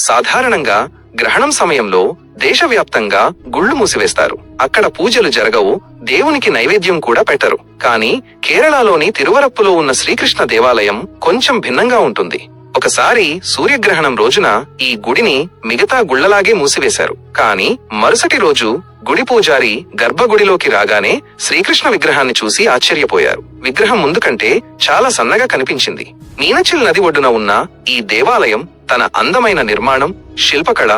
సాధారణంగా గ్రహణం సమయంలో దేశవ్యాప్తంగా గుళ్ళు మూసివేస్తారు. అక్కడ పూజలు జరగవు దేవునికి నైవేద్యం కూడా పెట్టరు. కానీ కేరళలోని తిరువరప్పులో ఉన్న శ్రీకృష్ణ దేవాలయం కొంచెం భిన్నంగా ఉంటుంది. ఒకసారి సూర్యగ్రహణం రోజున ఈ గుడిని మిగతా గుళ్ళలాగే మూసివేశారు. కానీ మరుసటి రోజు గుడి పూజారి గర్భగుడిలోకి రాగానే శ్రీకృష్ణ విగ్రహాన్ని చూసి ఆశ్చర్యపోయారు. విగ్రహం ముందు కంటే చాలా సన్నగా కనిపించింది. మీనచిల్ నది ఒడ్డున ఉన్న ఈ దేవాలయం తన అందమైన నిర్మాణం శిల్పకళ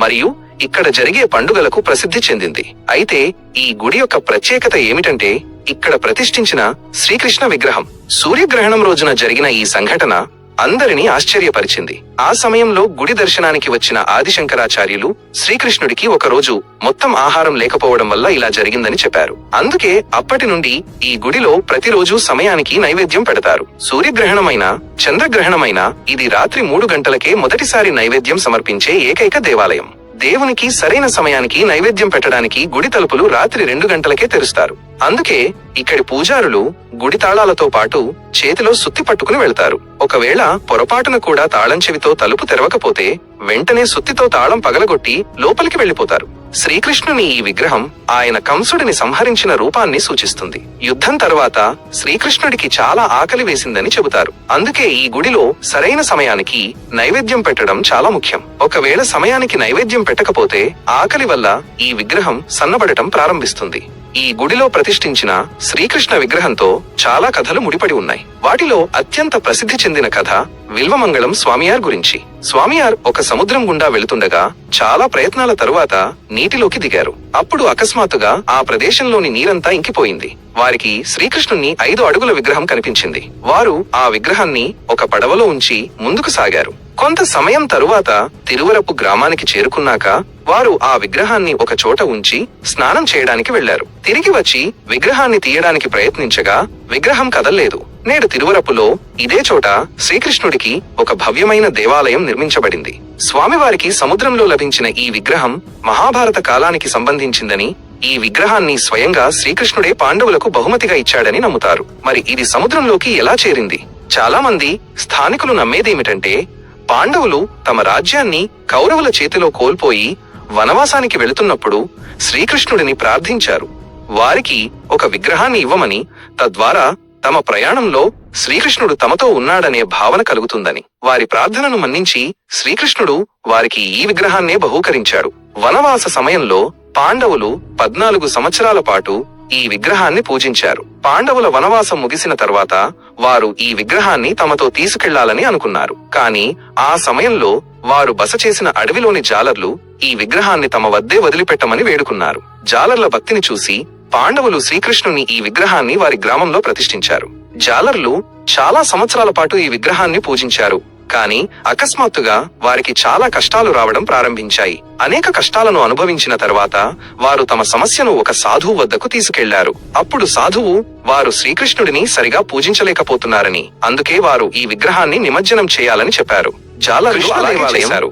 మరియు ఇక్కడ జరిగే పండుగలకు ప్రసిద్ధి చెందింది. అయితే ఈ గుడి యొక్క ప్రత్యేకత ఏమిటంటే ఇక్కడ ప్రతిష్ఠించిన శ్రీకృష్ణ విగ్రహం. సూర్యగ్రహణం రోజున జరిగిన ఈ సంఘటన అందరినీ ఆశ్చర్యపరిచింది. ఆ సమయంలో గుడి దర్శనానికి వచ్చిన ఆదిశంకరాచార్యులు శ్రీకృష్ణుడికి ఒకరోజు మొత్తం ఆహారం లేకపోవడం వల్ల ఇలా జరిగిందని చెప్పారు. అందుకే అప్పటి నుండి ఈ గుడిలో ప్రతిరోజు సమయానికి నైవేద్యం పెడతారు. సూర్యగ్రహణమైన చంద్రగ్రహణమైన ఇది రాత్రి మూడు గంటలకే మొదటిసారి నైవేద్యం సమర్పించే ఏకైక దేవాలయం. దేవునికి సరైన సమయానికి నైవేద్యం పెట్టడానికి గుడి తలుపులు రాత్రి రెండు గంటలకే తెరుస్తారు. అందుకే ఇక్కడి పూజారులు గుడి తాళాలతో పాటు చేతిలో సుత్తి పట్టుకుని వెళ్తారు. ఒకవేళ పొరపాటున కూడా తాళం చెవితో తలుపు తెరవకపోతే వెంటనే సుత్తితో తాళం పగలగొట్టి లోపలికి వెళ్ళిపోతారు శ్రీకృష్ణుని ఈ విగ్రహం ఆయన కంసుడిని సంహరించిన రూపాన్ని సూచిస్తుంది. యుద్ధం తర్వాత శ్రీకృష్ణుడికి చాలా ఆకలి వేసిందని చెబుతారు. అందుకే ఈ గుడిలో సరైన సమయానికి నైవేద్యం పెట్టడం చాలా ముఖ్యం. ఒకవేళ సమయానికి నైవేద్యం పెట్టకపోతే ఆకలి వల్ల ఈ విగ్రహం సన్నబడటం ప్రారంభిస్తుంది. ఈ గుడిలో ప్రతిష్ఠించిన శ్రీకృష్ణ విగ్రహంతో చాలా కథలు ముడిపడి ఉన్నాయి. వాటిలో అత్యంత ప్రసిద్ధి చెందిన కథ విల్వమంగళం స్వామియార్ గురించి. స్వామియార్ ఒక సముద్రం గుండా వెళుతుండగా చాలా ప్రయత్నాల తరువాత నీటిలోకి దిగారు. అప్పుడు అకస్మాత్తుగా ఆ ప్రదేశంలోని నీరంతా ఇంకిపోయింది. వారికి శ్రీకృష్ణుని ఐదు అడుగుల విగ్రహం కనిపించింది. వారు ఆ విగ్రహాన్ని ఒక పడవలో ఉంచి ముందుకు సాగారు. కొంత సమయం తరువాత తిరువరపు గ్రామానికి చేరుకున్నాక వారు ఆ విగ్రహాన్ని ఒక చోట ఉంచి స్నానం చేయడానికి వెళ్ళారు తిరిగి వచ్చి విగ్రహాన్ని తీయడానికి ప్రయత్నించగా విగ్రహం కదల్లేదు. నేడు తిరువరపులో ఇదే చోట శ్రీకృష్ణుడికి ఒక భవ్యమైన దేవాలయం నిర్మించబడింది. స్వామివారికి సముద్రంలో లభించిన ఈ విగ్రహం మహాభారత కాలానికి సంబంధించిందని ఈ విగ్రహాన్ని స్వయంగా శ్రీకృష్ణుడే పాండవులకు బహుమతిగా ఇచ్చాడని నమ్ముతారు. మరి ఇది సముద్రంలోకి ఎలా చేరింది? చాలా మంది స్థానికులు నమ్మేదేమిటంటే పాండవులు తమ రాజ్యాన్ని కౌరవుల చేతిలో కోల్పోయి వనవాసానికి వెళుతున్నప్పుడు శ్రీకృష్ణుడిని ప్రార్థించారు. వారికి ఒక విగ్రహాన్ని ఇవ్వమని తద్వారా తమ ప్రయాణంలో శ్రీకృష్ణుడు తమతో ఉన్నాడనే భావన కలుగుతుందని. వారి ప్రార్థనను మన్నించి శ్రీకృష్ణుడు వారికి ఈ విగ్రహాన్నే బహూకరించాడు. వనవాస సమయంలో పాండవులు పద్నాలుగు సంవత్సరాల పాటు ఈ విగ్రహాన్ని పూజించారు. పాండవుల వనవాసం ముగిసిన తర్వాత వారు ఈ విగ్రహాన్ని తమతో తీసుకెళ్ళాలని అనుకున్నారు. కాని ఆ సమయంలో వారు బస చేసిన అడవిలోని జాలర్లు ఈ విగ్రహాన్ని తమ వద్దే వదిలిపెట్టమని వేడుకున్నారు. జాలర్ల భక్తిని చూసి పాండవులు శ్రీకృష్ణుని ఈ విగ్రహాన్ని వారి గ్రామంలో ప్రతిష్ఠించారు. జాలర్లు చాలా సంవత్సరాల పాటు ఈ విగ్రహాన్ని పూజించారు. కానీ అకస్మాత్తుగా వారికి చాలా కష్టాలు రావడం ప్రారంభించాయి. అనేక కష్టాలను అనుభవించిన తర్వాత వారు తమ సమస్యను ఒక సాధువు వద్దకు తీసుకెళ్ళారు. అప్పుడు సాధువు వారు శ్రీకృష్ణుడిని సరిగా పూజించలేకపోతున్నారని. అందుకే వారు ఈ విగ్రహాన్ని నిమజ్జనం చేయాలని చెప్పారు.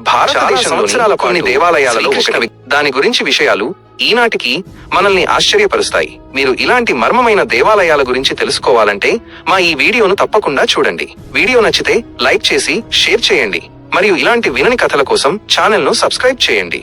భారతదేశంలోని కొన్ని దేవాలయాలలో ఒకటి. దాని గురించి విషయాలు ఈనాటికి మనల్ని ఆశ్చర్యపరుస్తాయి. మీరు ఇలాంటి మర్మమైన దేవాలయాల గురించి తెలుసుకోవాలంటే మా ఈ వీడియోను తప్పకుండా చూడండి. వీడియో నచ్చితే లైక్ చేసి షేర్ చేయండి. మరియు ఇలాంటి వినని కథల కోసం ఛానల్ను సబ్స్క్రైబ్ చేయండి.